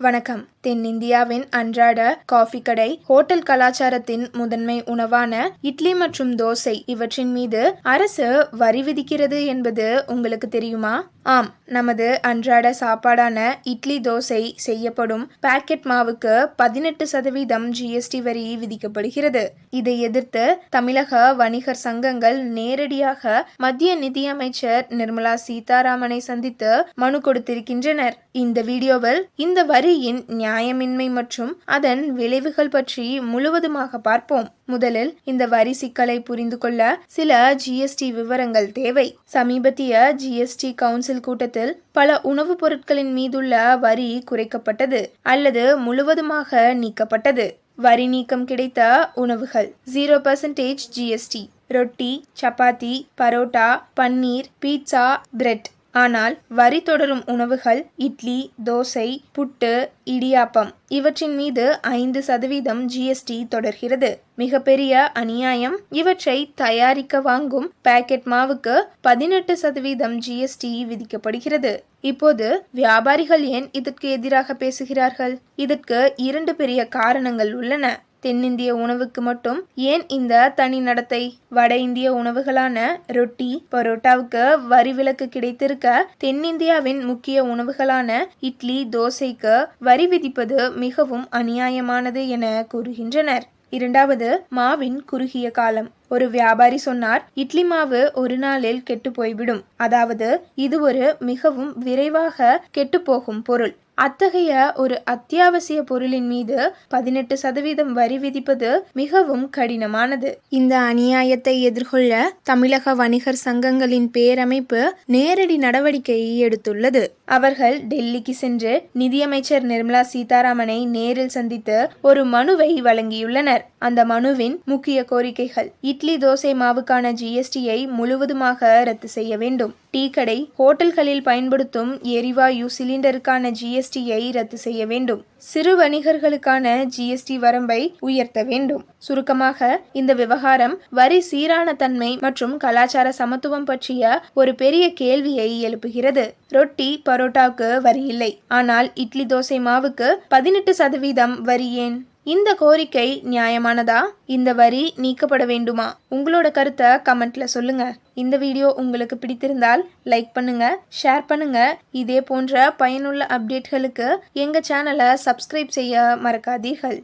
வணக்கம். தென்னிந்தியாவின் அன்றாட காஃபி கடை ஹோட்டல் கலாச்சாரத்தின் முதன்மை உணவான இட்லி மற்றும் தோசை இவற்றின் மீது அரசு வரி விதிக்கிறது என்பது உங்களுக்கு தெரியுமா? ஆம். நமது அன்றாட சாப்பாடான இட்லி தோசை செய்யப்படும் பாக்கெட் மாவுக்கு பதினெட்டு சதவீதம் ஜிஎஸ்டி வரி விதிக்கப்படுகிறது. இதை எதிர்த்து தமிழக வணிகர் சங்கங்கள் நேரடியாக மத்திய நிதியமைச்சர் நிர்மலா சீதாராமனை சந்தித்து மனு கொடுத்திருக்கின்றனர். இந்த வீடியோவில் இந்த வரியின் நியாயமின்மை மற்றும் அதன் விளைவுகள் பற்றி முழுவதுமாக பார்ப்போம். முதலில் இந்த வரி சிக்கலை புரிந்து கொள்ள சில ஜிஎஸ்டி விவரங்கள் தேவை. சமீபத்திய ஜிஎஸ்டி கவுன்சில் கூட்டத்தில் பல உணவுப் பொருட்களின் மீதுள்ள வரி குறைக்கப்பட்டது அல்லது முழுவதுமாக நீக்கப்பட்டது. வரி நீக்கம் கிடைத்த உணவுகள் ஜீரோ பர்சன்டேஜ் ஜிஎஸ்டி ரொட்டி சப்பாத்தி பரோட்டா பன்னீர் பீட்சா பிரெட். ஆனால் வரி தொடரும் உணவுகள் இட்லி தோசை புட்டு இடியாப்பம் இவற்றின் மீது ஐந்து சதவீதம் ஜிஎஸ்டி தொடர்கிறது. மிகப்பெரிய அநியாயம். இவற்றை தயாரிக்க வாங்கும் பாக்கெட் மாவுக்கு பதினெட்டு சதவீதம் ஜிஎஸ்டி விதிக்கப்படுகிறது. இப்போது வியாபாரிகள் ஏன் இதற்கு எதிராக பேசுகிறார்கள்? இதற்கு இரண்டு பெரிய காரணங்கள் உள்ளன. தென்னிந்திய உணவுக்கு மட்டும் ஏன் இந்த தனி நடத்தை? வட இந்திய உணவுகளான ரொட்டி பரோட்டாவுக்கு வரி விலக்கு கிடைத்திருக்க தென்னிந்தியாவின் முக்கிய உணவுகளான இட்லி தோசைக்கு வரி விதிப்பது மிகவும் அநியாயமானது என கூறுகின்றனர். இரண்டாவது மாவின் குறுகிய காலம். ஒரு வியாபாரி சொன்னார் இட்லி மாவு ஒரு நாளில் கெட்டு போய்விடும். அதாவது இது ஒரு மிகவும் விரைவாக கெட்டுப்போகும் பொருள். அத்தகைய ஒரு அத்தியாவசிய பொருளின் மீது பதினெட்டு சதவீதம் வரி விதிப்பது மிகவும் கடினமானது. இந்த அநியாயத்தை எதிர்கொள்ள தமிழக வணிகர் சங்கங்களின் பேரமைப்பு நேரடி நடவடிக்கையை எடுத்துள்ளது. அவர்கள் டெல்லிக்கு சென்று நிதியமைச்சர் நிர்மலா சீதாராமனை நேரில் சந்தித்து ஒரு மனுவை வழங்கியுள்ளனர். அந்த மனுவின் முக்கிய கோரிக்கைகள். இட்லி தோசை மாவுக்கான ஜிஎஸ்டியை முழுவதுமாக ரத்து செய்ய வேண்டும். டீ கடை ஹோட்டல்களில் பயன்படுத்தும் எரிவாயு சிலிண்டருக்கான ஜிஎஸ்டியை ரத்து செய்ய வேண்டும். சிறு வணிகர்களுக்கான ஜிஎஸ்டி வரம்பை உயர்த்த வேண்டும். சுருக்கமாக இந்த விவகாரம் வரி சீரான தன்மை மற்றும் கலாச்சார சமத்துவம் பற்றிய ஒரு பெரிய கேள்வியை எழுப்புகிறது. ரொட்டி பரோட்டாவுக்கு வரி இல்லை. ஆனால் இட்லி தோசை மாவுக்கு பதினெட்டு சதவீதம் வரி ஏன்? இந்த கோரிக்கை நியாயமானதா? இந்த வரி நீக்கப்பட வேண்டுமா? உங்களோட கருத்தை கமெண்ட்ல சொல்லுங்க. இந்த வீடியோ உங்களுக்கு பிடித்திருந்தால் லைக் பண்ணுங்க ஷேர் பண்ணுங்க. இதே போன்ற பயனுள்ள அப்டேட்களுக்கு எங்க சேனலை சப்ஸ்கிரைப் செய்ய மறக்காதீர்கள்.